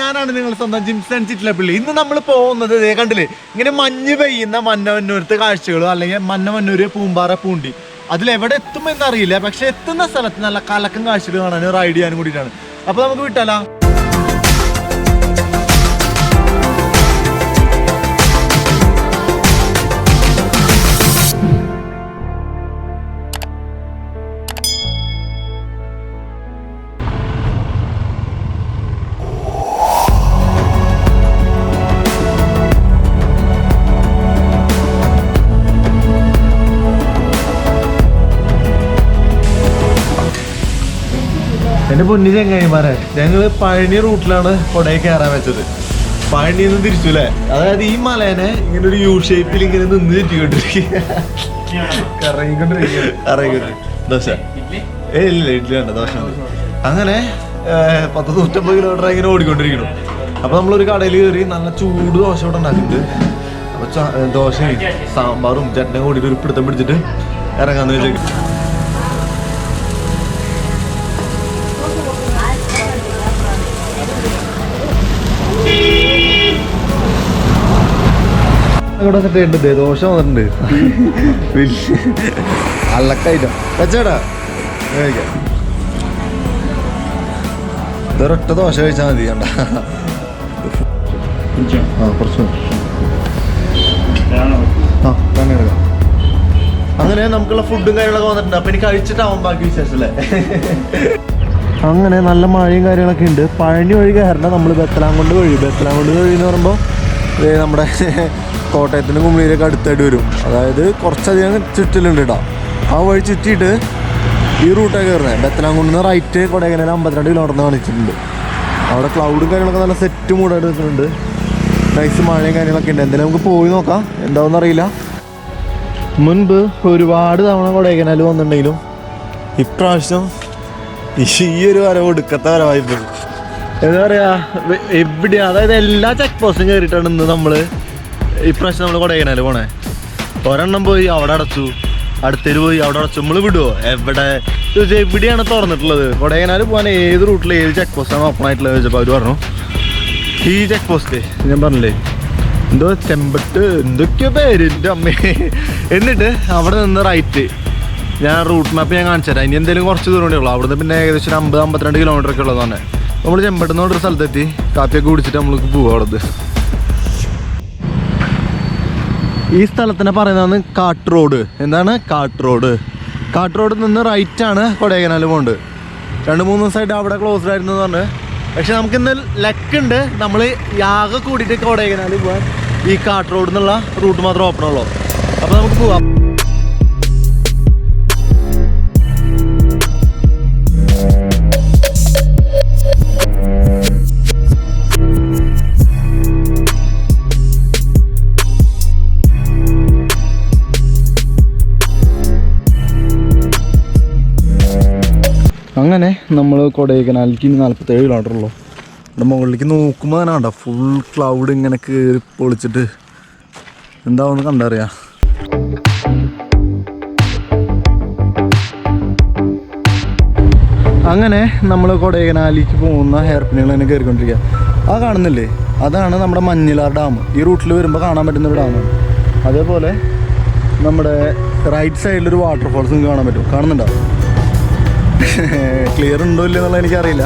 ഞാനാണ് നിങ്ങൾ സ്വന്തം ജിംസൺ പിള്ളി. ഇന്ന് നമ്മൾ പോകുന്നത് ദേ കണ്ടില്ലേ? ഇങ്ങനെ മഞ്ഞ് പെയ്യുന്ന മന്നവന്നൂരത്തെ കാഴ്ചകളോ അല്ലെങ്കിൽ മന്നവന്നൂര് പൂമ്പാറ പൂണ്ടി. അതിലെവിടെ എത്തുമെന്ന് അറിയില്ല പക്ഷെ എത്തുന്ന സ്ഥലത്ത് നല്ല കലക്കം കാഴ്ചകൾ കാണാനും റൈഡ് ചെയ്യാനും കൂടിയിട്ടാണ്. അപ്പൊ നമുക്ക് വിട്ടാലോ? എന്റെ പൊന്നി ചങ്ങായിമാരെ ഞങ്ങൾ പഴനി റൂട്ടിലാണ് കൊടയിൽ കയറാൻ വെച്ചത്. പഴനിയിൽ നിന്ന് തിരിച്ചു അല്ലേ അതായത് ഈ മലേനെ ഇങ്ങനെ ഒരു യു ഷേപ്പിൽ ഇങ്ങനെ നിന്ന് ചുറ്റിക്കൊണ്ടിരിക്കുക ദോശ. ഏ ഇല്ല ഇഡ്ഡലി വേണ്ട ദോശ. അങ്ങനെ പത്ത് നൂറ്റമ്പത് കിലോമീറ്റർ ഇങ്ങനെ ഓടിക്കൊണ്ടിരിക്കണം അപ്പൊ നമ്മളൊരു കടയിൽ കയറി നല്ല ചൂട് ദോശ ഇവിടെ ഉണ്ടാക്കിയിട്ട് അപ്പൊ ദോശ ദോശയും സാമ്പാറും ചട്ടനും കൂടിയിട്ട് ഒരു പിടുത്തം പിടിച്ചിട്ട് ഇറങ്ങാന്ന് വെച്ചേക്കും. ഇവിടെ വന്നിട്ട് ഉണ്ട് ദേ ദോശ വന്നിട്ടുണ്ട്. അല്ലക്കായിട്ടോ വെച്ചേടാ കഴിക്കാം. ഇതൊരൊറ്റ ദോശ കഴിച്ചാൽ മതി കണ്ട. ആ കുറച്ച്. ആ തന്നെ എടുക്കാം. അങ്ങനെ നമുക്കുള്ള ഫുഡും കാര്യങ്ങളൊക്കെ വന്നിട്ടുണ്ട്. അപ്പൊ എനിക്ക് കഴിച്ചിട്ടാവും ബാക്കി വിശേഷം അല്ലേ? അങ്ങനെ നല്ല മഴയും കാര്യങ്ങളൊക്കെ ഉണ്ട്. പഴനി വഴി കയറണം നമ്മൾ ബത്തലാംകൊണ്ട് വഴി ബത്തലാംകൊണ്ട് വഴി എന്ന് പറയുമ്പോൾ ദേ നമ്മുടെ കോട്ടയത്തിന് കുമളിയിലേക്ക് അടുത്തായിട്ട് വരും. അതായത് കുറച്ചധികം ചുറ്റിലുണ്ട് കേട്ടോ ആ വഴി ചുറ്റിയിട്ട് ഈ റൂട്ടാണ് കയറുന്നത് ബത്തലാംകുണ്ട് നിന്ന് റൈറ്റ് കൊടൈക്കനാൽ അമ്പത്തിരണ്ട് കിലോമീറ്റർ കാണിച്ചിട്ടുണ്ട്. അവിടെ ക്ലൗഡും കാര്യങ്ങളൊക്കെ നല്ല സെറ്റ് മൂടായിട്ട് നിൽക്കുന്നുണ്ട്. നൈസ് മഴയും കാര്യങ്ങളൊക്കെ ഉണ്ട്. എന്തായാലും നമുക്ക് പോയി നോക്കാം. എന്താണെന്ന് അറിയില്ല. മുൻപ് ഒരുപാട് തവണ കൊടൈക്കനാൽ വന്നിട്ടുണ്ടെങ്കിലും ഇപ്രാവശ്യം ഈ ഒരു വരവ് ഒടുക്കത്തെ വരവായിപ്പോയി എന്താ പറയാ എവിടെ അതായത് എല്ലാ ചെക്ക് പോസ്റ്റും കയറിയിട്ടാണ് ഇന്ന് നമ്മൾ ഇപ്രാവശ്യം നമ്മൾ കൊടൈക്കനാൽ പോണേ. ഒരെണ്ണം പോയി അവിടെ അടച്ചു. അടുത്തേര് പോയി അവിടെ അടച്ചു. നമ്മൾ വിടുവോ? എവിടെ? ചോദിച്ചാൽ എവിടെയാണ് തുറന്നിട്ടുള്ളത്? കൊടൈക്കനാൽ പോകാൻ ഏത് റൂട്ടിൽ ഏത് ചെക്ക് പോസ്റ്റാണ് ഓപ്പൺ ആയിട്ടുള്ളത് ചോദിച്ചപ്പോൾ അവർ പറഞ്ഞു ഈ ചെക്ക് പോസ്റ്റ് ഞാൻ പറഞ്ഞില്ലേ? എന്തോ ചെമ്പട്ട് എന്തൊക്കെയോ പേര് എന്റെ അമ്മേ. എന്നിട്ട് അവിടെ നിന്ന് റൈറ്റ് ഞാൻ റൂട്ട് മാപ്പ് ഞാൻ കാണിച്ചു തരാം. ഇനി എന്തെങ്കിലും കുറച്ച് ദൂരം ഉള്ളൂ. അവിടുന്ന് പിന്നെ ഏകദേശം ഒരു അമ്പത് അമ്പത്തിരണ്ട് കിലോമീറ്റർ ഒക്കെ ഉള്ളതാണ്. നമ്മൾ ചെമ്പട്ടെന്ന് ഒരു സ്ഥലത്തെത്തി. കാപ്പിയൊക്കെ കുടിച്ചിട്ട് നമ്മൾക്ക് പോവാം അവിടുന്ന്. ഈ സ്ഥലത്തിനെ പറയുന്നതാണ് കാട്ട് റോഡ്. എന്താണ്? കാട്ട് റോഡ്. കാട്ട് റോഡിൽ നിന്ന് റൈറ്റ് ആണ് കൊടൈക്കനാൽ പോകുന്നത് രണ്ട് മൂന്ന് ദിവസമായിട്ട് അവിടെ ക്ലോസ്ഡ് ആയിരുന്നു പറഞ്ഞു പറഞ്ഞ്. പക്ഷെ നമുക്ക് ഇന്ന് ലക്കുണ്ട്. നമ്മൾ യാഗ കൂടിയിട്ട് കൊടൈക്കനാൽ പോകാൻ ഈ കാട്ട് റോഡിൽ നിന്നുള്ള റൂട്ട് മാത്രം ഓപ്പൺ ഉള്ളൂ. അപ്പോൾ നമുക്ക് പോവാം. അങ്ങനെ നമ്മൾ കൊടൈക്കനാലിലേക്ക് ഇനി നാൽപ്പത്തേഴ് കിലോമീറ്റർ ഉള്ളൂ. ഇവിടെ മുകളിലേക്ക് നോക്കുമ്പോൾ തന്നെ കണ്ട ഫുൾ ക്ലൗഡ് ഇങ്ങനെ കയറി പൊളിച്ചിട്ട്. എന്താവെന്ന് കണ്ടറിയാം? അങ്ങനെ നമ്മൾ കൊടൈക്കനാലിലേക്ക് പോകുന്ന ഹെയർ പിന്നുകൾ തന്നെ കയറിക്കൊണ്ടിരിക്കുക ആ കാണുന്നില്ലേ? അതാണ് നമ്മുടെ മഞ്ഞിലാർ ഡാം. ഈ റൂട്ടിൽ വരുമ്പോൾ കാണാൻ പറ്റുന്ന ഒരു ഡാമാണ്. അതേപോലെ നമ്മുടെ റൈറ്റ് സൈഡിലൊരു ഒരു വാട്ടർഫോൾസ് കാണാൻ പറ്റും. കാണുന്നുണ്ടോ? ക്ലിയർ ഉണ്ടോ ഇല്ലയോ എന്നുള്ളത് എനിക്കറിയില്ല.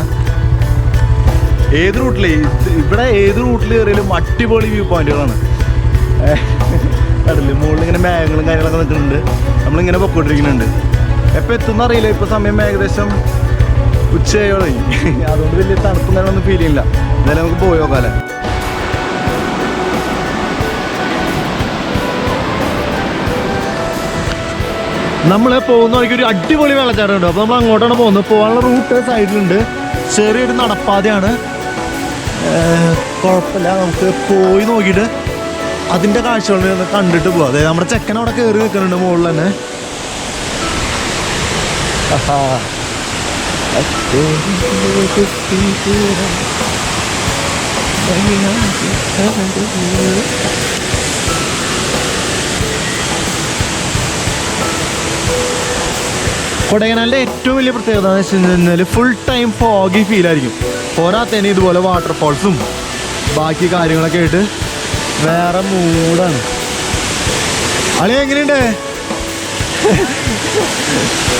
ഏത് റൂട്ടിൽ ഇവിടെ ഏത് റൂട്ടിൽ കയറിയാലും അടിപൊളി വ്യൂ പോയിന്റുകളാണ് കടൽ മുകളിൽ ഇങ്ങനെ മേഘങ്ങളും കാര്യങ്ങളൊക്കെ നിൽക്കുന്നുണ്ട്. നമ്മളിങ്ങനെ പൊക്കോണ്ടിരിക്കുന്നുണ്ട്. എപ്പോൾ എത്തുന്ന അറിയില്ല. ഇപ്പോൾ സമയം ഏകദേശം ഉച്ചയോളി അതുകൊണ്ട് വലിയ തണുപ്പും ഒന്നും ഫീൽ ചെയ്യില്ല എന്തായാലും നമുക്ക് പോയി നോക്കാല്ലേ നമ്മൾ പോകുന്ന വഴിക്ക് ഒരു അടിപൊളി വെള്ളച്ചാട്ടം ഉണ്ട് അപ്പോൾ നമ്മൾ അങ്ങോട്ടാണ് പോകുന്നത്. പോകാനുള്ള റൂട്ട് സൈഡിലുണ്ട് ചെറിയൊരു നടപ്പാതയാണ്. കുഴപ്പമില്ല. നമുക്ക് പോയി നോക്കിയിട്ട് അതിന്റെ കാഴ്ചകൾ കണ്ടിട്ട് പോവാം. അതായത് നമ്മുടെ ചെക്കൻ അവിടെ കയറി നിൽക്കുന്നുണ്ട് മുകളിൽ തന്നെ ആഹാ. കൊടൈക്കനാലിന്റെ ഏറ്റവും വലിയ പ്രത്യേകത എന്ന് വെച്ച് കഴിഞ്ഞാൽ ഫുൾ ടൈം ഫോഗി ഫീൽ ആയിരിക്കും. പോരാത്തന്നെ ഇതുപോലെ വാട്ടർഫോൾസും ബാക്കി കാര്യങ്ങളൊക്കെ ആയിട്ട് വേറെ മൂടാണ് അളി എങ്ങനെയുണ്ട്?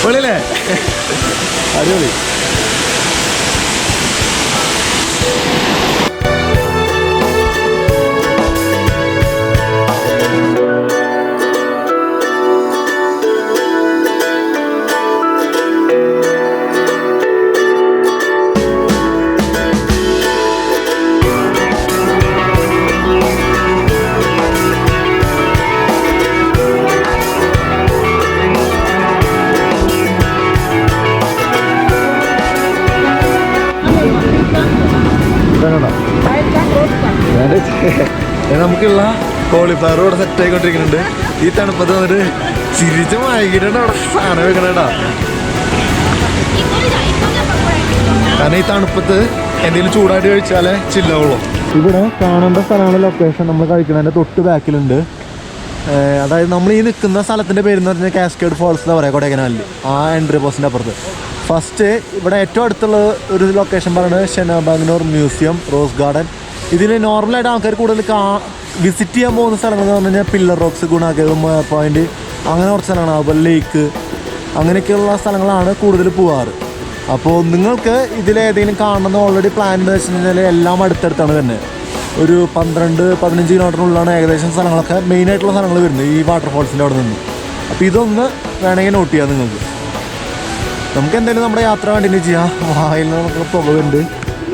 പൊളിയല്ലേ? അടിപൊളി. കോളിഫ്ലവർ ഇവിടെ സെറ്റ് ആയിക്കൊണ്ടിരിക്കുന്നുണ്ട്. ഈ തണുപ്പത്ത് വന്നിട്ട് ചിരിച്ച് വായിക്കിട്ടുണ്ട് അവിടെ. സാധനം വെക്കണേടാ കാരണം ഈ തണുപ്പത്ത് എന്തെങ്കിലും ചൂടായിട്ട് കഴിച്ചാലേ ചില്ലാവുള്ളൂ. ഇവിടെ കാണേണ്ട സ്ഥലമാണ് ലൊക്കേഷൻ നമ്മൾ കഴിക്കുന്നതിന്റെ തൊട്ട് ബാക്കിലുണ്ട്. അതായത് നമ്മൾ ഈ നിൽക്കുന്ന സ്ഥലത്തിന്റെ പേര് എന്ന് പറഞ്ഞാൽ കാസ്കേഡ് ഫോൾസ് എന്ന് പറയാം കൊടൈക്കനാലിൽ ആ എൻട്രി പോസ്റ്റിന്റെ അപ്പുറത്ത്. ഫസ്റ്റ് ഇവിടെ ഏറ്റവും അടുത്തുള്ള ഒരു ലൊക്കേഷൻ പറയുന്നത് ഷെനാബാഗ്നോർ മ്യൂസിയം റോസ് ഗാർഡൻ ഇതിൽ നോർമലായിട്ട് ആൾക്കാർ കൂടുതൽ വിസിറ്റ് ചെയ്യാൻ പോകുന്ന സ്ഥലങ്ങൾ എന്ന് പറഞ്ഞു കഴിഞ്ഞാൽ പില്ലർ റോക്സ് ഗുണാകേവ് പോയിന്റ് അങ്ങനെ കുറച്ച് സ്ഥലങ്ങളാണ്. അതുപോലെ ലേക്ക് അങ്ങനെയൊക്കെയുള്ള സ്ഥലങ്ങളാണ് കൂടുതൽ പോവാറ് അപ്പോൾ നിങ്ങൾക്ക് ഇതിലേതെങ്കിലും കാണണമെന്ന് ഓൾറെഡി പ്ലാൻ എന്ന് വെച്ച് കഴിഞ്ഞാൽ എല്ലാം അടുത്തടുത്താണ് തന്നെ ഒരു പന്ത്രണ്ട് പതിനഞ്ച് കിലോമീറ്ററിനുള്ളിലാണ് ഏകദേശം സ്ഥലങ്ങളൊക്കെ മെയിൻ ആയിട്ടുള്ള സ്ഥലങ്ങൾ വരുന്നത് ഈ വാട്ടർഫോൾസിന്റെ അവിടെ നിന്ന്. അപ്പോൾ ഇതൊന്ന് വേണമെങ്കിൽ നോട്ട് ചെയ്യാം നിങ്ങൾക്ക്. നമുക്ക് എന്തായാലും നമ്മുടെ യാത്ര കണ്ടിന്യൂ ചെയ്യാം. വായിൽ നമുക്ക് പുക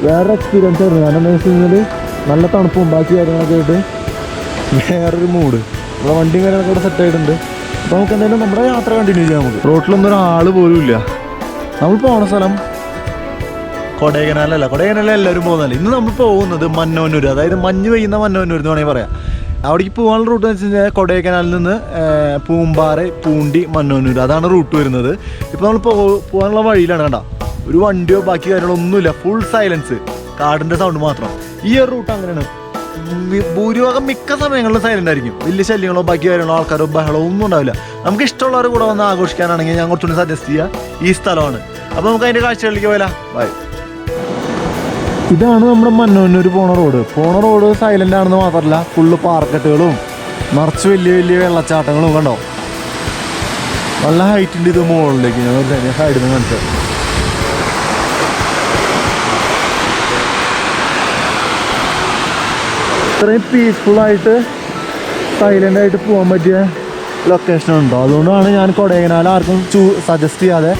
വേറെ എക്സ്പീരിയൻസ് ആയിരുന്നു കാരണം എന്താ വെച്ച് കഴിഞ്ഞാൽ നല്ല തണുപ്പും ബാക്കി കാര്യങ്ങളൊക്കെ ആയിട്ട് വേറൊരു മൂഡ് നമ്മുടെ വണ്ടിയും കാര്യങ്ങളൊക്കെ ഇവിടെ സെറ്റ് ആയിട്ടുണ്ട്. അപ്പോൾ നമുക്ക് എന്തായാലും നമ്മുടെ യാത്ര കണ്ടിന്യൂ ചെയ്യാം നമുക്ക്. റോട്ടിലൊന്നും ഒരാൾ പോലും ഇല്ല. നമ്മൾ പോണ സ്ഥലം കൊടൈക്കനാലല്ല. കൊടൈക്കനാലിൽ എല്ലാവരും പോകുന്നതല്ല? ഇന്ന് നമ്മൾ പോകുന്നത് മന്നോന്നൂർ അതായത് മഞ്ഞ് പെയ്യുന്ന മന്നോന്നൂർ എന്ന് വേണമെങ്കിൽ പറയാം. അവിടേക്ക് പോകാനുള്ള റൂട്ട് എന്ന് വെച്ച് കഴിഞ്ഞാൽ കൊടൈക്കനാലിൽ നിന്ന് പൂമ്പാറ പൂണ്ടി മന്നോന്നൂർ അതാണ് റൂട്ട് വരുന്നത്. ഇപ്പോൾ നമ്മൾ പോകാനുള്ള വഴിയിലാണ് കണ്ട? ഒരു വണ്ടിയോ ബാക്കി കാര്യങ്ങളോ ഒന്നുമില്ല. ഫുൾ സൈലൻസ് കാടിന്റെ സൗണ്ട് മാത്രം. ഈ ഒരു റൂട്ട് അങ്ങനെയാണ്. ഭൂരിഭാഗം മിക്ക സമയങ്ങളിലും സൈലന്റ് ആയിരിക്കും. വലിയ ശല്യങ്ങളോ ബാക്കി കാര്യങ്ങളോ ആൾക്കാരോ ബഹളോ ഒന്നും ഉണ്ടാവില്ല. നമുക്ക് ഇഷ്ടമുള്ളവർ കൂടെ വന്ന് ആഘോഷിക്കാനാണെങ്കിൽ ഞാൻ കുറച്ചുകൂടി സജസ്റ്റ് ചെയ്യുക ഈ സ്ഥലമാണ്. അപ്പോൾ നമുക്ക് അതിന്റെ കാഴ്ചകളിലേക്ക് പോയാലോ? ബൈ ഇതാണ് നമ്മുടെ മന്നൂന്നൂർ പോണ റോഡ്. പോണ റോഡ് സൈലന്റ് ആണെന്ന് മാത്രമല്ല ഫുള്ള് പാർക്കറ്റുകളും നിറച്ച് വലിയ വലിയ വെള്ളച്ചാട്ടങ്ങളും കണ്ടോ? നല്ല ഹൈറ്റിന്റെ ഇത് മുകളിലേക്ക്. ഞാൻ സൈഡിൽ നിന്ന് കാണിച്ചത് ഇത്രയും സൈലന്റ് ആയിട്ട് പോകാൻ പറ്റിയ ലൊക്കേഷൻ ഉണ്ടോ? അതുകൊണ്ടാണ് ഞാൻ കൊടൈക്കനാൽ ആർക്കും ചൂ സജസ്റ്റ് ചെയ്യാതെ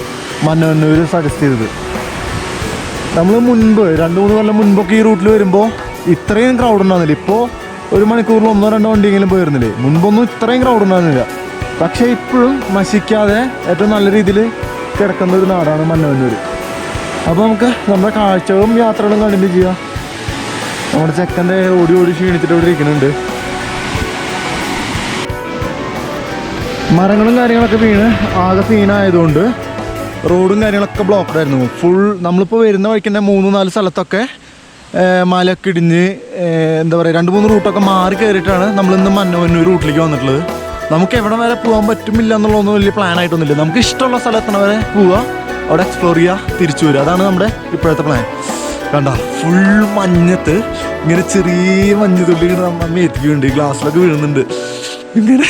മന്നൂർ സജസ്റ്റ് ചെയ്തത്. നമ്മൾ മുൻപ് രണ്ട് മൂന്ന് കൊല്ലം മുൻപൊക്കെ ഈ റൂട്ടിൽ വരുമ്പോൾ ഇത്രയും ക്രൗഡ് ഉണ്ടാകുന്നില്ല ഇപ്പോൾ ഒരു മണിക്കൂറിൽ ഒന്നോ രണ്ടോ വണ്ടിയെങ്കിലും പോയിരുന്നില്ലേ? മുൻപൊന്നും ഇത്രയും ക്രൗഡ് ഉണ്ടാകുന്നില്ല പക്ഷേ ഇപ്പോഴും നശിക്കാതെ ഏറ്റവും നല്ല രീതിയിൽ കിടക്കുന്ന ഒരു നാടാണ് മന്നവന്നൂർ അപ്പോൾ നമുക്ക് നമ്മുടെ കാഴ്ചകളും യാത്രകളും കണ്ടിന്യൂ ചെയ്യാം. നമ്മുടെ ചെക്കന്റെ ഓടി ഓടി ക്ഷീണിച്ചിട്ട് ഇവിടെ ഇരിക്കുന്നുണ്ട്. മരങ്ങളും കാര്യങ്ങളൊക്കെ വീണ് ആകെ സീനായതുകൊണ്ട് റോഡും കാര്യങ്ങളൊക്കെ ബ്ലോക്ക്ഡ് ആയിരുന്നു. ഫുൾ നമ്മളിപ്പോൾ വരുന്ന വഴിക്ക് തന്നെ മൂന്ന് നാല് സ്ഥലത്തൊക്കെ മലയൊക്കെ ഇടിഞ്ഞ് എന്താ പറയുക രണ്ട് മൂന്ന് റൂട്ടൊക്കെ മാറി കയറിയിട്ടാണ് നമ്മളിന്ന് മന്നവന്നൂർ റൂട്ടിലേക്ക് വന്നിട്ടുള്ളത്. നമുക്ക് എവിടെ വരെ പോകാൻ പറ്റുമില്ല എന്നുള്ളതൊന്നും വലിയ പ്ലാൻ ആയിട്ടൊന്നുമില്ല. നമുക്ക് ഇഷ്ടമുള്ള സ്ഥലത്തിന് വരെ പോവുക അവിടെ എക്സ്പ്ലോർ ചെയ്യുക തിരിച്ചു വരിക അതാണ് നമ്മുടെ ഇപ്പോഴത്തെ പ്ലാൻ കണ്ട ഫുൾ മഞ്ഞത്ത് ഇങ്ങനെ ചെറിയ മഞ്ഞ തുള്ളി ഇങ്ങനെ നമ്മ മേത്തിക്കുന്നുണ്ട് ഗ്ലാസ്സിലൊക്കെ വീഴുന്നുണ്ട്. ഇങ്ങനെ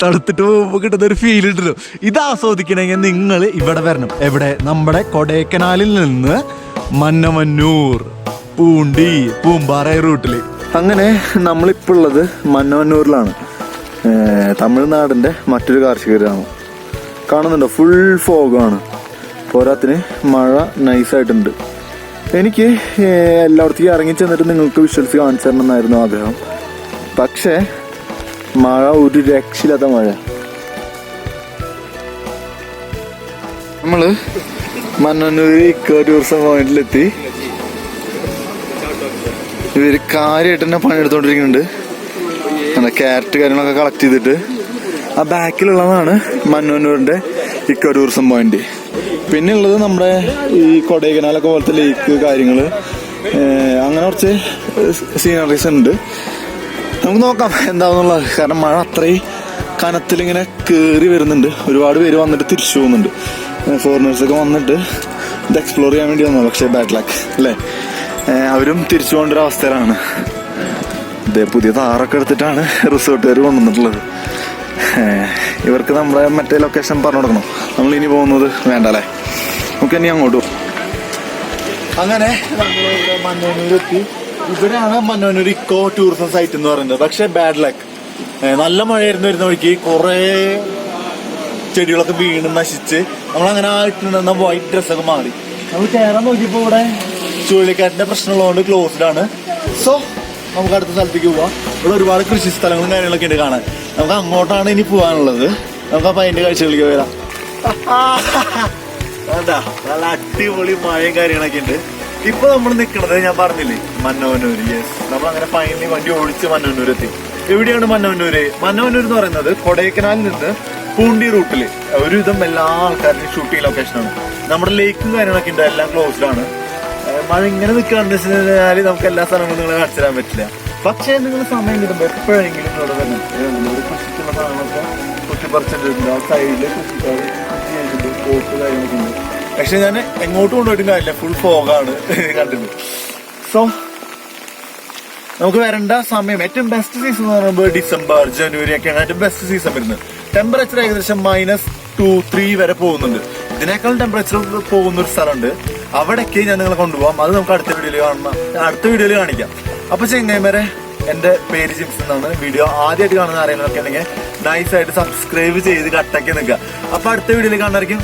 തണുത്തിട്ട് പോകുമ്പോൾ കിട്ടുന്ന ഒരു ഫീൽ ഉണ്ടല്ലോ. ഇത് ആസ്വദിക്കണമെങ്കിൽ നിങ്ങൾ ഇവിടെ വരണം. എവിടെ? നമ്മുടെ കൊടൈക്കനാലിൽ നിന്ന് മന്നമന്നൂർ പൂണ്ടി പൂമ്പാറ റൂട്ടിൽ അങ്ങനെ നമ്മളിപ്പോൾ ഉള്ളത് മന്നമന്നൂരിലാണ് തമിഴ്നാടിന്റെ മറ്റൊരു കാർഷിക ഗ്രാമം കാണുന്നുണ്ടോ ഫുൾ ഫോഗാണ് പോരാത്തിന് മഴ നൈസായിട്ടുണ്ട് എനിക്ക് എല്ലായിടത്തേക്കും ഇറങ്ങി ചെന്നിട്ട് നിങ്ങൾക്ക് വിഷ്വൽസ് കാണിച്ചു തരണം എന്നായിരുന്നു ആഗ്രഹം. പക്ഷേ മഴ ഒരു രക്ഷയില്ലാത്ത മഴ. നമ്മൾ മന്നന്നൂർ ഇക്കോ ടൂറിസം പോയിന്റിലെത്തി ഇവർ കാര്യമായിട്ട് തന്നെ പണിയെടുത്തോണ്ടിരിക്കുന്നുണ്ട്. അങ്ങനെ ക്യാരറ്റ് കാര്യങ്ങളൊക്കെ കളക്ട് ചെയ്തിട്ട്. ആ ബാക്കിലുള്ളതാണ് മന്നന്നൂരിന്റെ ഇക്കോ ടൂറിസം പോയിന്റ് പിന്നെ ഉള്ളത് നമ്മുടെ ഈ കൊടൈക്കനാലൊക്കെ പോലത്തെ ലേക്ക് കാര്യങ്ങൾ അങ്ങനെ കുറച്ച് സീനറീസ് ഉണ്ട്. നമുക്ക് നോക്കാം എന്താണെന്നുള്ളത് കാരണം മഴ അത്രയും കനത്തിലിങ്ങനെ കയറി വരുന്നുണ്ട്. ഒരുപാട് പേര് വന്നിട്ട് തിരിച്ചു പോകുന്നുണ്ട്. ഫോറിനേഴ്സൊക്കെ വന്നിട്ട് ഇത് എക്സ്പ്ലോർ ചെയ്യാൻ വേണ്ടി വന്നു പക്ഷേ ബാഡ് ലക്ക് അല്ലേ? അവരും തിരിച്ചു പോകേണ്ട ഒരു അവസ്ഥയിലാണ്. ഇതേ പുതിയ താറൊക്കെ എടുത്തിട്ടാണ് റിസോർട്ടുകാർ കൊണ്ടുവന്നിട്ടുള്ളത്. ഇവർക്ക് നമ്മളെ മറ്റേ ലൊക്കേഷൻ പറഞ്ഞു കൊടുക്കണം. നമ്മൾ ഇനി പോകുന്നത് വേണ്ട അല്ലേ നമുക്ക് ഇനി അങ്ങോട്ട് പോകും അങ്ങനെ നമ്മളിവിടെ ഇവിടെയാണ് മന്നോനൂർ ഇക്കോ ടൂറിസം സൈറ്റ് എന്ന് പറയുന്നത്. പക്ഷെ ബാഡ് ലക്ക് നല്ല മഴയായിരുന്നു വരുന്ന വഴിക്ക് കുറേ ചെടികളൊക്കെ വീണ് നശിച്ച് നമ്മളങ്ങനെ ആയിട്ട് വൈറ്റ് ഡ്രസ്സൊക്കെ മാറി. നമ്മൾ കയറാൻ നോക്കിയപ്പോൾ ഇവിടെ ചുഴലിക്കാറ്റിന്റെ പ്രശ്നമുള്ളതുകൊണ്ട് ക്ലോസ്ഡ് ആണ്. സോ നമുക്ക് അടുത്ത സ്ഥലത്തേക്ക് പോവാം. ഇവിടെ ഒരുപാട് കൃഷി സ്ഥലങ്ങളും കാര്യങ്ങളൊക്കെ ഉണ്ട് കാണാൻ. നമുക്ക് അങ്ങോട്ടാണ് ഇനി പോകാനുള്ളത് നമുക്ക് അപ്പൊ അതിന്റെ കാഴ്ചകളിലേക്ക് വരാം. നല്ല അടിപൊളി മഴയും കാര്യങ്ങളൊക്കെ ഉണ്ട്. ഇപ്പൊ നമ്മൾ നിൽക്കുന്നത് ഞാൻ പറഞ്ഞില്ലേ മന്നവന്നൂര്. യെസ് നമ്മൾ അങ്ങനെ പൈനി വണ്ടി ഓടിച്ച് മന്നവന്നൂർ എത്തി എവിടെയാണ് മന്നവന്നൂര്? മന്നവന്നൂർ എന്ന് പറയുന്നത് കൊടൈക്കനാലിൽ നിന്ന് പൂണ്ടി റൂട്ടിൽ. ഒരുവിധം എല്ലാ ആൾക്കാരുടെയും ഷൂട്ടിംഗ് ലൊക്കേഷനാണ് നമ്മുടെ ലേക്കും കാര്യങ്ങളൊക്കെ ഉണ്ട് എല്ലാം ആണ്. മഴ ഇങ്ങനെ നിൽക്കുകയാണെന്ന് വെച്ച് കഴിഞ്ഞാൽ നമുക്ക് എല്ലാ സ്ഥലങ്ങളും നിങ്ങളെ കാണിച്ചു തരാൻ പറ്റില്ല. പക്ഷേ നിങ്ങൾ സമയം കിട്ടുമ്പോൾ എപ്പോഴെങ്കിലും ഇവിടെ തന്നെ കൃഷിക്കുള്ള സാധനങ്ങളൊക്കെ കുത്തിപ്പറിച്ചിട്ടുണ്ട് ആ സൈഡിൽ കൃഷിക്കാർ കൃഷി കാര്യങ്ങളൊക്കെ പക്ഷെ ഞാൻ എങ്ങോട്ടും കൊണ്ടുപോയിട്ടും കാര്യമില്ല. ഫുൾ ഫോഗാണ് കണ്ടിട്ട്. സോ നമുക്ക് വരേണ്ട സമയം. ഏറ്റവും ബെസ്റ്റ് സീസൺ എന്ന് പറയുമ്പോൾ ഡിസംബർ ജനുവരി ഒക്കെയാണ് ഏറ്റവും ബെസ്റ്റ് സീസൺ വരുന്നത്. ടെമ്പറേച്ചർ ഏകദേശം മൈനസ് ടു ത്രീ വരെ പോകുന്നുണ്ട്. ഇതിനേക്കാൾ ടെമ്പറേച്ചർ പോകുന്ന ഒരു സ്ഥലമുണ്ട്. അവിടേക്ക് ഞാൻ നിങ്ങളെ കൊണ്ടുപോകാം അത് നമുക്ക് അടുത്ത വീഡിയോയിൽ കാണണം അടുത്ത വീഡിയോയിൽ കാണിക്കാം. അപ്പൊ ചെങ്ങൈമാരെ എന്റെ പേര് ജിംസ് എന്നാണ്. വീഡിയോ ആദ്യമായിട്ട് കാണുന്ന ആരെങ്കിലും ഉണ്ടെങ്കിൽ നൈസായിട്ട് സബ്സ്ക്രൈബ് ചെയ്ത് കട്ടയ്ക്ക് നിൽക്കുക. അപ്പൊ അടുത്ത വീഡിയോയിൽ കാണാനായിരിക്കും